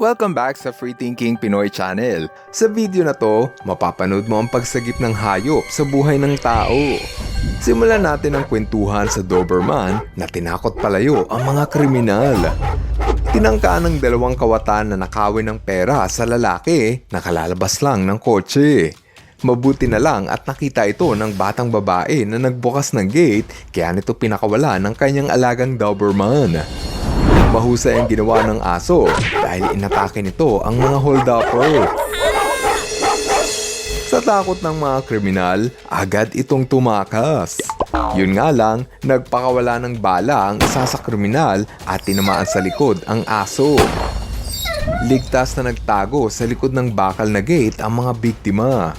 Welcome back sa Free Thinking Pinoy Channel. Sa video na to, mapapanood mo ang pagsagip ng hayop sa buhay ng tao. Simulan natin ang kwentuhan sa Doberman na tinakot palayo ang mga kriminal. Tinangkaan ng dalawang kawatan na nakawin ng pera sa lalaki na kalalabas lang ng kotse. Mabuti na lang at nakita ito ng batang babae na nagbukas ng gate kaya nito pinakawala ng kanyang alagang Doberman. Mahusay ang ginawa ng aso dahil inatake nito ang mga hold-upper. Sa takot ng mga kriminal, agad itong tumakas. Yun nga lang, nagpakawala ng bala ang isa sa kriminal at tinamaan sa likod ang aso. Ligtas na nagtago sa likod ng bakal na gate ang mga biktima.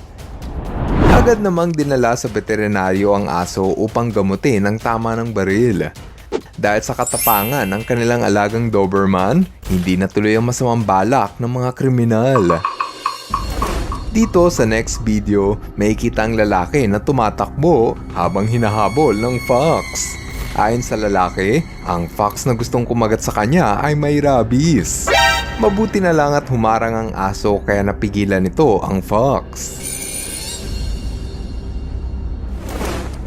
Agad namang dinala sa veterinaryo ang aso upang gamutin ang tama ng baril. Dahil sa katapangan ng kanilang alagang Doberman, hindi natuloy ang masamang balak ng mga kriminal. Dito sa next video, may kita ang lalaki na tumatakbo habang hinahabol ng fox. Ayon sa lalaki, ang fox na gustong kumagat sa kanya ay may rabies. Mabuti na lang at humarang ang aso kaya napigilan nito ang fox.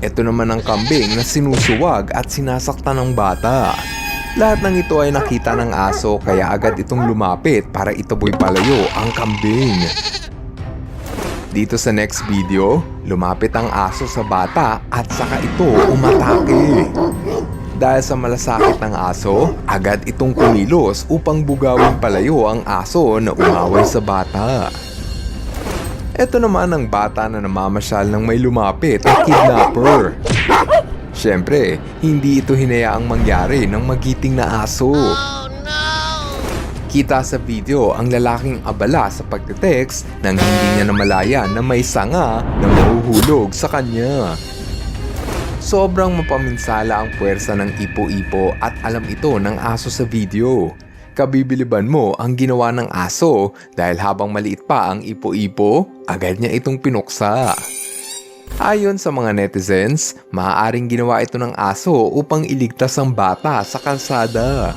Ito naman ang kambing na sinusuwag at sinasaktan ng bata. Lahat ng ito ay nakita ng aso kaya agad itong lumapit para itaboy palayo ang kambing. Dito sa next video, lumapit ang aso sa bata at saka ito umatake. Dahil sa malasakit ng aso, agad itong kumilos upang bugawin palayo ang aso na umaway sa bata. Ito naman ang bata na namamasyal ng may lumapit at kidnapper. Siyempre, hindi ito hinayaang mangyari ng magiting na aso. Kita sa video ang lalaking abala sa pagte-text nang hindi niya namalayan na may sanga na mahuhulog sa kanya. Sobrang mapaminsala ang puwersa ng ipo-ipo at alam ito ng aso sa video. Kabibiliban mo ang ginawa ng aso dahil habang maliit pa ang ipo-ipo, agad niya itong pinuksa. Ayon sa mga netizens, maaaring ginawa ito ng aso upang iligtas ang bata sa kalsada.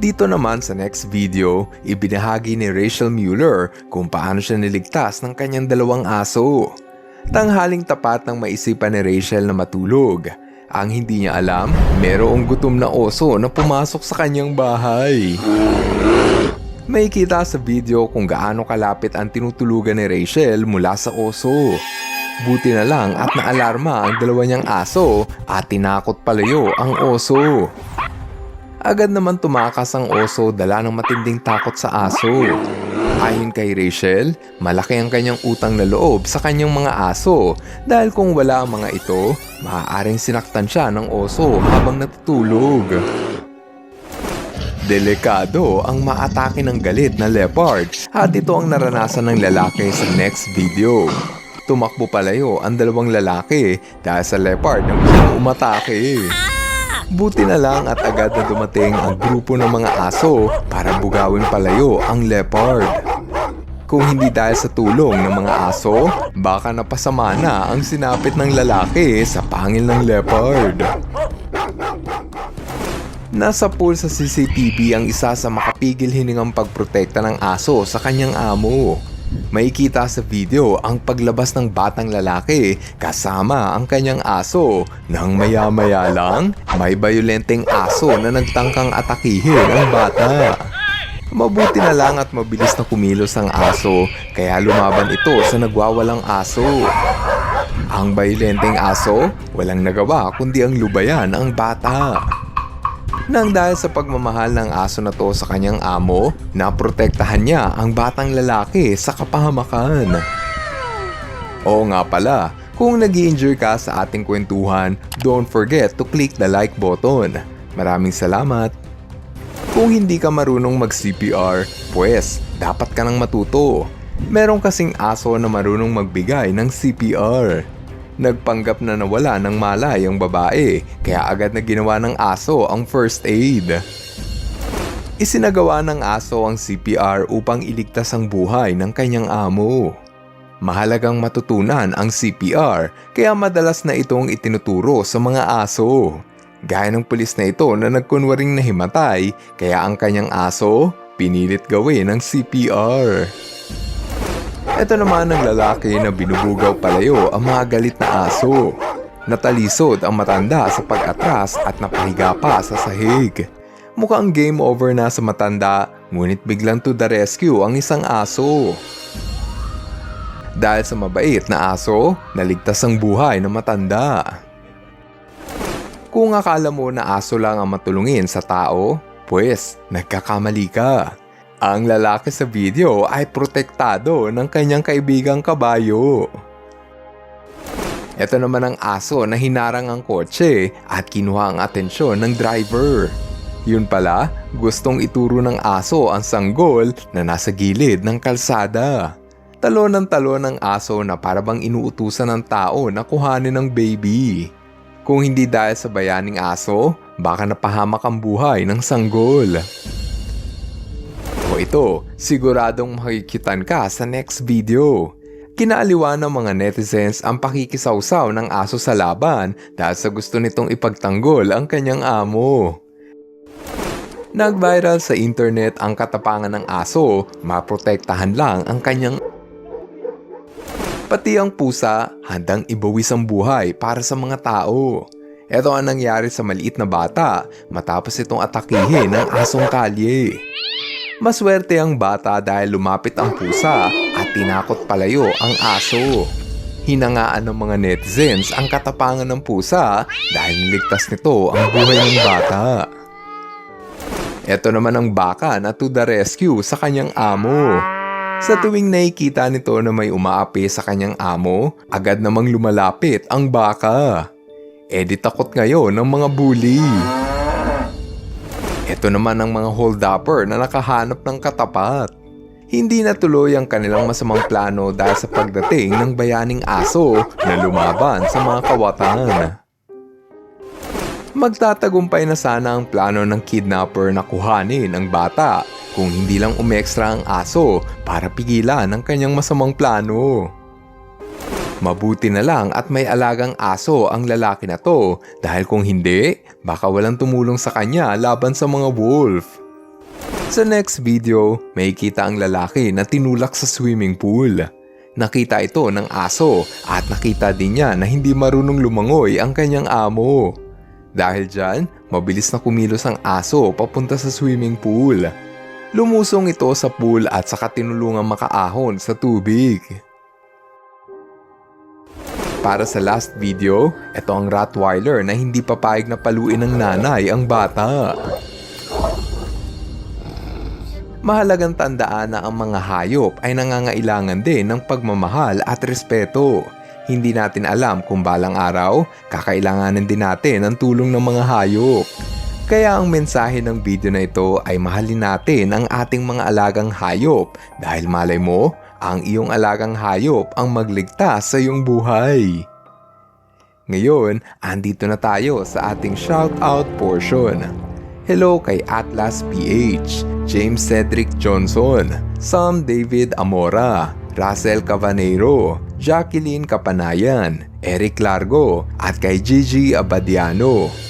Dito naman sa next video, ibinahagi ni Rachel Mueller kung paano siya niligtas ng kanyang dalawang aso. Tanghaling tapat ng maisipan ni Rachel na matulog. Ang hindi niya alam, merong gutom na oso na pumasok sa kanyang bahay. May kita sa video kung gaano kalapit ang tinutulugan ni Rachel mula sa oso. Buti na lang at naalarma ang dalawa niyang aso at tinakot palayo ang oso. Agad naman tumakas ang oso dala ng matinding takot sa aso. Ayon kay Rachel, malaki ang kanyang utang na loob sa kanyang mga aso dahil kung wala ang mga ito, maaaring sinaktan siya ng oso habang natutulog. Delikado ang maatake ng galit na leopard at ito ang naranasan ng lalaki sa next video. Tumakbo palayo ang dalawang lalaki dahil sa leopard na umatake. Buti na lang at agad na dumating ang grupo ng mga aso para bugawin palayo ang leopard. Kung hindi dahil sa tulong ng mga aso, baka napasama na ang sinapit ng lalaki sa pangil ng leopard. Nasa pool sa CCTV ang isa sa makapigil hiningang pagprotekta ng aso sa kanyang amo. May kita sa video ang paglabas ng batang lalaki kasama ang kanyang aso nang maya-maya lang may bayolenteng aso na nagtangkang atakihin ang bata. Mabuti na lang at mabilis na kumilos ang aso kaya lumaban ito sa nagwawalang aso. Ang bayolenteng aso walang nagawa kundi ang lubayan ang bata. Nang dahil sa pagmamahal ng aso na to sa kanyang amo, naprotektahan niya ang batang lalaki sa kapahamakan. Oo nga pala, kung nag enjoy ka sa ating kwentuhan, don't forget to click the like button. Maraming salamat! Kung hindi ka marunong mag-CPR, pues dapat ka nang matuto. Meron kasing aso na marunong magbigay ng CPR. Nagpanggap na nawala ng malay ang babae kaya agad na ginawa ng aso ang first aid. Isinagawa ng aso ang CPR upang iligtas ang buhay ng kanyang amo. Mahalagang matutunan ang CPR kaya madalas na itong itinuturo sa mga aso. Gaya ng pulis na ito na nagkunwaring nahimatay kaya ang kanyang aso pinilit gawin ng CPR. Ito naman ang lalaki na binubugaw palayo ang mga galit na aso. Natalisod ang matanda sa pag-atras at napahiga pa sa sahig. Mukhang game over na sa matanda, ngunit biglang to the rescue ang isang aso. Dahil sa mabait na aso, naligtas ang buhay ng matanda. Kung akala mo na aso lang ang matulungin sa tao, pues nagkakamali ka. Ang lalaki sa video ay protektado ng kanyang kaibigang kabayo. Ito naman ang aso na hinarang ang kotse at kinuha ang atensyon ng driver. Yun pala, gustong ituro ng aso ang sanggol na nasa gilid ng kalsada. Talon ng talon ng aso na parabang inuutusan ng tao na kuhanin ng baby. Kung hindi dahil sa bayaning aso, baka napahamak ang buhay ng sanggol. O ito, siguradong makikitan ka sa next video. Kinaaliwa ng mga netizens ang pakikisawsaw ng aso sa laban dahil sa gusto nitong ipagtanggol ang kanyang amo. Nag-viral sa internet ang katapangan ng aso, maprotektahan lang ang kanyang Pati ang pusa, handang ibawis ang buhay para sa mga tao. Ito ang nangyari sa maliit na bata matapos itong atakihin ng asong kalye. Maswerte ang bata dahil lumapit ang pusa at tinakot palayo ang aso. Hinangaan ng mga netizens ang katapangan ng pusa dahil niligtas nito ang buhay ng bata. Ito naman ang baka na to the rescue sa kanyang amo. Sa tuwing nakikita nito na may umaapi sa kanyang amo, agad namang lumalapit ang baka. E di takot ngayon ng mga bully. Ito naman ang mga hold-upper na nakahanap ng katapat. Hindi natuloy ang kanilang masamang plano dahil sa pagdating ng bayaning aso na lumaban sa mga kawatan. Magtatagumpay na sana ang plano ng kidnapper na kuhanin ang bata kung hindi lang umextra ang aso para pigilan ang kanyang masamang plano. Mabuti na lang at may alagang aso ang lalaki na to dahil kung hindi, baka walang tumulong sa kanya laban sa mga wolf. Sa next video, may kita ang lalaki na tinulak sa swimming pool. Nakita ito ng aso at nakita din niya na hindi marunong lumangoy ang kanyang amo. Dahil dyan, mabilis na kumilos ang aso papunta sa swimming pool. Lumusong ito sa pool at saka tinulungang makaahon sa tubig. Para sa last video, ito ang Rottweiler na hindi papayag na paluin ng nanay ang bata. Mahalagang tandaan na ang mga hayop ay nangangailangan din ng pagmamahal at respeto. Hindi natin alam kung balang araw, kakailanganin din natin ang tulong ng mga hayop. Kaya ang mensahe ng video na ito ay mahalin natin ang ating mga alagang hayop dahil malay mo, ang iyong alagang hayop ang magligtas sa iyong buhay. Ngayon, andito na tayo sa ating shoutout portion. Hello kay Atlas PH, James Cedric Johnson, Sam David Amora, Russell Cavanero, Jacqueline Kapanayan, Eric Largo, at kay Gigi Abadiano.